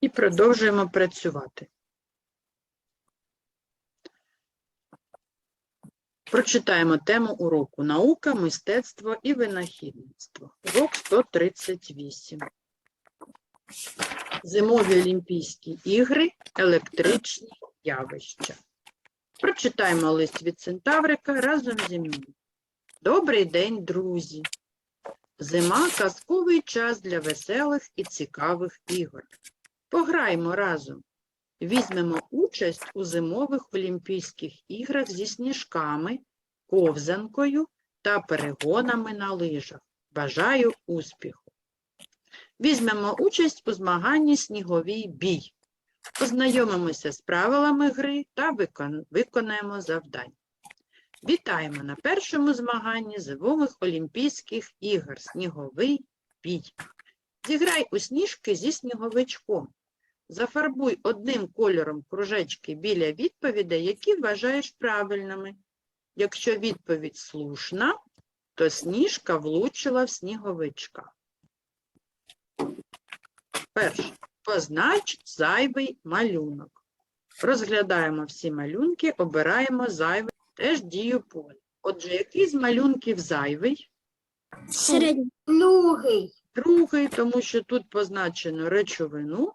І продовжуємо працювати. Прочитаємо тему уроку Наука, мистецтво і винахідництво. Урок 138. Зимові Олімпійські ігри, електричні явища. Прочитаємо лист від Центаврика разом зі мною. Добрий день, друзі! Зима – казковий час для веселих і цікавих ігор. Пограймо разом. Візьмемо участь у зимових Олімпійських іграх зі сніжками, ковзанкою та перегонами на лижах. Бажаю успіху! Візьмемо участь у змаганні «Сніговий бій». Познайомимося з правилами гри та виконаємо завдання. Вітаємо на першому змаганні зимових Олімпійських ігор «Сніговий бій». Зіграй у сніжки зі сніговичком. Зафарбуй одним кольором кружечки біля відповідей, які вважаєш правильними. Якщо відповідь слушна, то сніжка влучила в сніговичка. Перше. Познач зайвий малюнок. Розглядаємо всі малюнки, обираємо зайвий, теж дію поле. Отже, який з малюнків зайвий? Середній. Другий. Другий, тому що тут позначено речовину,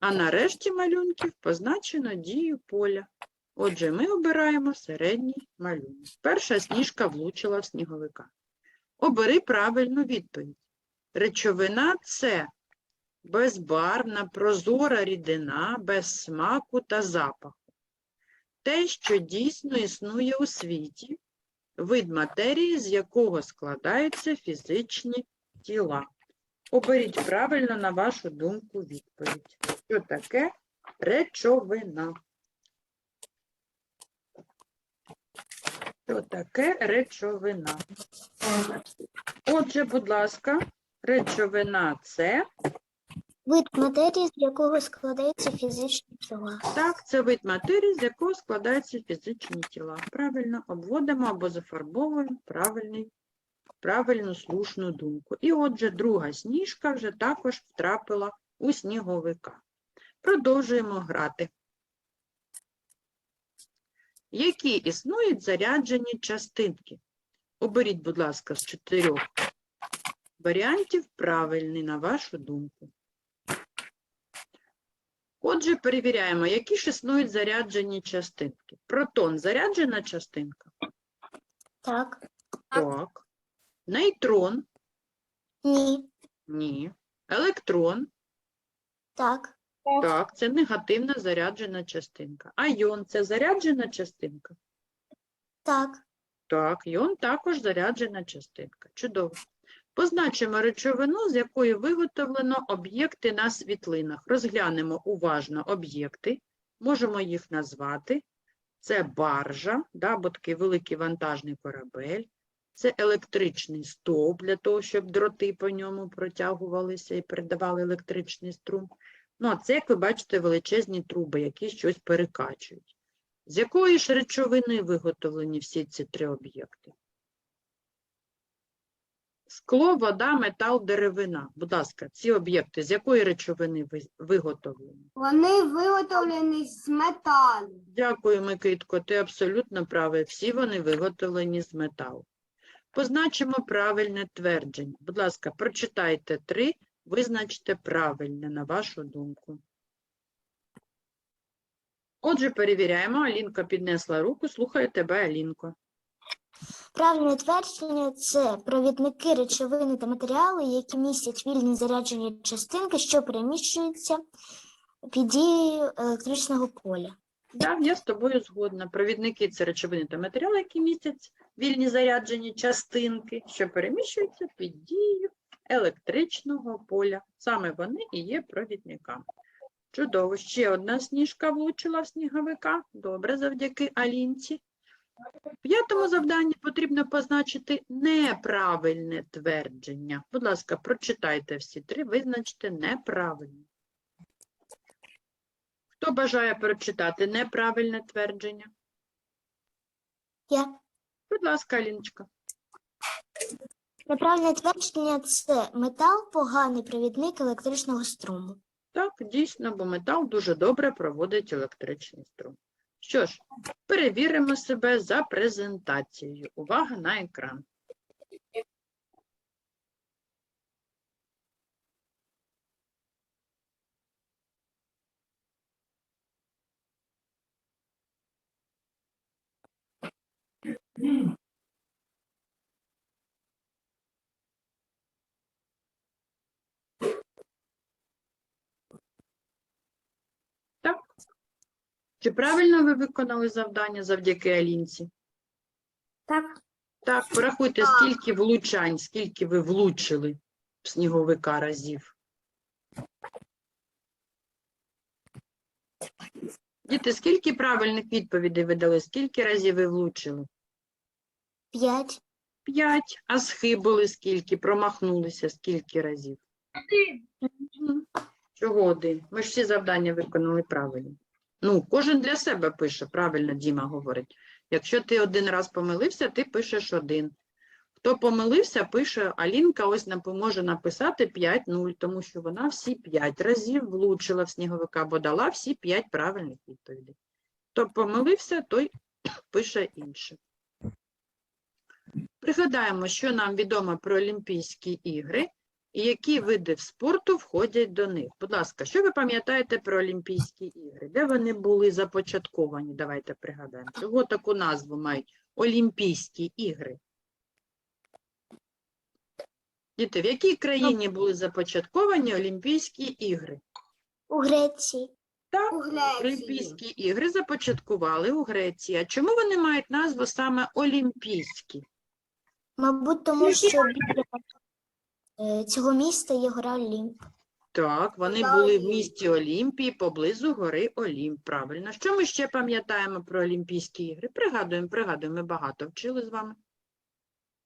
а на решті малюнків позначено дію поля. Отже, ми обираємо середній малюнок. Перша сніжка влучила в сніговика. Обери правильну відповідь. Речовина це безбарвна, прозора рідина, без смаку та запаху. Те, що дійсно існує у світі, вид матерії, з якого складаються фізичні тіла. Оберіть правильно, на вашу думку, відповідь. Що таке речовина? Що таке речовина? Отже, будь ласка, речовина це, Вид матерії, з якого складаються фізичні тіла. так, це вид матерії, з якого складаються фізичні тіла. Правильно обводимо або зафарбовуємо правильний, правильну слушну думку. І отже, друга сніжка вже також втрапила у сніговика. Продовжуємо грати. Які існують заряджені частинки? Оберіть, будь ласка, з чотирьох варіантів правильний, на вашу думку. Отже, перевіряємо, які ж існують заряджені частинки. Протон – заряджена частинка? Так. Так. Нейтрон? Ні. Ні. Електрон? Так. Так, це негативна заряджена частинка. А йон – це заряджена частинка? Так. Так, йон також заряджена частинка. Чудово. Позначимо речовину, з якої виготовлено об'єкти на світлинах. Розглянемо уважно об'єкти, можемо їх назвати. Це баржа, да, бо такий великий вантажний корабель. Це електричний стовп для того, щоб дроти по ньому протягувалися і передавали електричний струм. Ну, а це, як ви бачите, величезні труби, які щось перекачують. З якої ж речовини виготовлені всі ці три об'єкти? Скло, вода, метал, деревина. Будь ласка, ці об'єкти з якої речовини ви- виготовлені? Вони виготовлені з металу. Дякую, Микитко, ти абсолютно правий. Всі вони виготовлені з металу. Позначимо правильне твердження. Будь ласка, прочитайте три, визначте правильне, на вашу думку. Отже, перевіряємо. Алінка піднесла руку. Слухаю тебе, Алінко. Правильне твердження це провідники речовини та матеріали, які містять вільні заряджені частинки, що переміщуються під дією електричного поля. Так, я з тобою згодна. Провідники це речовини та матеріали, які містять вільні заряджені частинки, що переміщуються під дією електричного поля. Саме вони і є провідниками. Чудово. Ще одна сніжка влучила в сніговика. Добре, завдяки Алінці. В п'ятому завданні потрібно позначити неправильне твердження. Будь ласка, прочитайте всі три, визначте неправильне. Хто бажає прочитати неправильне твердження? Я Будь ласка, Аліночка. Неправильне твердження це метал поганий провідник електричного струму. Так, дійсно, бо метал дуже добре проводить електричний струм. Що ж, перевіримо себе за презентацією. Увага на екран. Так. Чи правильно ви виконали завдання завдяки Алінці? Так. Так, порахуйте, скільки влучань, скільки ви влучили в сніговика разів. Діти, скільки правильних відповідей ви дали? Скільки разів ви влучили? П'ять. П'ять. А схибили скільки? Промахнулися скільки разів? Один. Чого один? Ми ж всі завдання виконали правильно. Ну, кожен для себе пише, правильно Діма говорить. Якщо ти один раз помилився, ти пишеш один. Хто помилився, пише Алінка ось напи- може написати 5-0, тому що вона всі 5 разів влучила в сніговика, бо дала всі 5 правильних відповідей. Хто помилився, той пише інше. Пригадаємо, що нам відомо про Олімпійські ігри і які види спорту входять до них. Будь ласка, що ви пам'ятаєте про Олімпійські ігри? Де вони були започатковані? Давайте пригадаємо. Чого таку назву мають Олімпійські ігри? Діти, в якій країні були започатковані Олімпійські ігри? У Греції. Так, У Греції. Олімпійські ігри започаткували у Греції. А чому вони мають назву саме Олімпійські? Мабуть, тому що цього міста є гора Олімп. Так, вони Гора були в Олімп. місті Олімпії поблизу гори Олімп. Правильно. Що ми ще пам'ятаємо про Олімпійські ігри? Пригадуємо, пригадуємо, ми багато вчили з вами.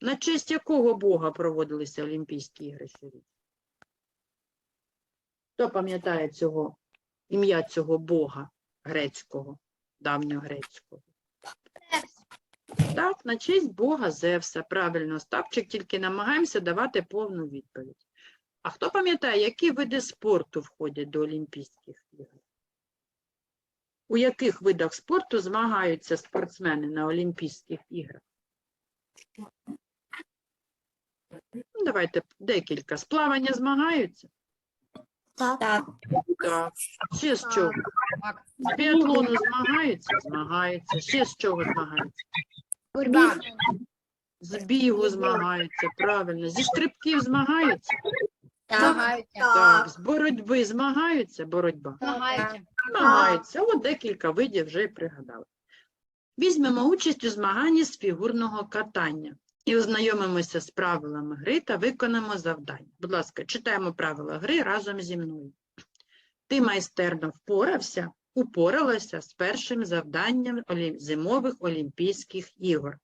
На честь якого бога проводилися Олімпійські ігри щорічно? Хто пам'ятає цього ім'я цього бога грецького, давньогрецького? Так, на честь бога Зевса. Правильно, Ставчик, тільки намагаємося давати повну відповідь. А хто пам'ятає, які види спорту входять до Олімпійських ігор? У яких видах спорту змагаються спортсмени на Олімпійських іграх? Ну, давайте декілька. З плавання змагаються? Так. Так. Ще з чого? З біатлону змагаються? Змагаються. Ще з чого змагаються? З бігу змагаються, правильно. Зі стрибків змагаються? Так. Так. З боротьби змагаються? Боротьба. Змагаються. Змагаються. От декілька видів вже й пригадали. Візьмемо участь у змаганні з фігурного катання і ознайомимося з правилами гри та виконаємо завдання. Будь ласка, читаємо правила гри разом зі мною. Ти майстерно впорався, упоралася з першим завданням зимових Олімпійських ігор.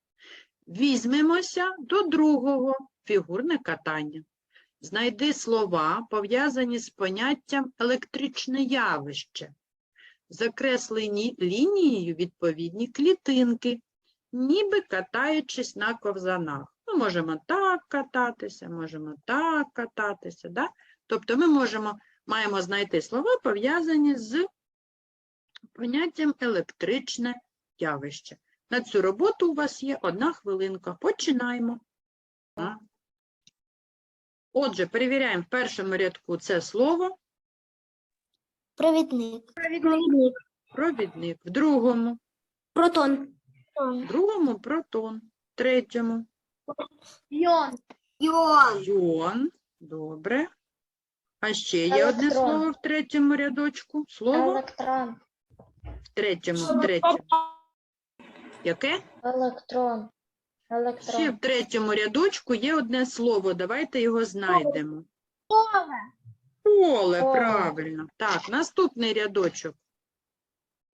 Візьмемося до другого фігурне катання. Знайди слова, пов'язані з поняттям електричне явище. Закреслені лінією відповідні клітинки, ніби катаючись на ковзанах. Ми можемо так кататися, можемо так кататися. Да? Тобто ми можемо, маємо знайти слова, пов'язані з поняттям електричне явище. На цю роботу у вас є одна хвилинка. Починаємо. Отже, перевіряємо в першому рядку це слово, Провідник. провідник, в другому, Протон. в другому протон, в третьому Йон. Йон. йон. Добре. А ще є одне Електрон. слово в третьому рядочку. Слово Електрон. В третьому, в третьому. Яке? Електрон. Ще в третьому рядочку є одне слово. Давайте його знайдемо. Поле, Поле. правильно. Так, наступний рядочок.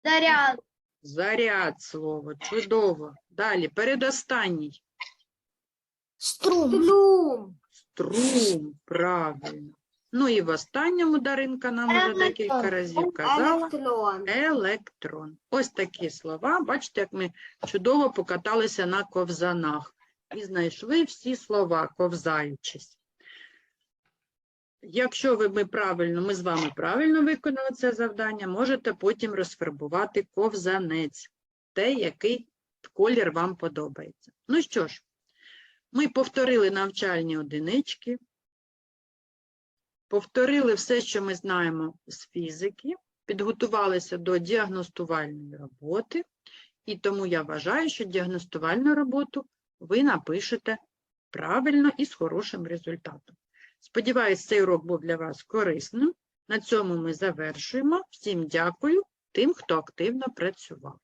Заряд. Заряд слово. Чудово. Далі, передостанній. Струм. Струм. Струм, правильно. Ну і в останньому Даринка нам уже декілька разів казала. Електрон. Електрон. Ось такі слова. Бачите, як ми чудово покаталися на ковзанах. і знайшли всі слова, ковзаючись. Якщо ви ми правильно, ми з вами правильно виконали це завдання, можете потім розфарбувати ковзанець, те, який колір вам подобається. Ну що ж, ми повторили навчальні одинички, повторили все, що ми знаємо з фізики, підготувалися до діагностувальної роботи, і тому я вважаю, що діагностувальну роботу ви напишете правильно і з хорошим результатом. Сподіваюсь, цей урок був для вас корисним. На цьому ми завершуємо. Всім дякую тим, хто активно працював.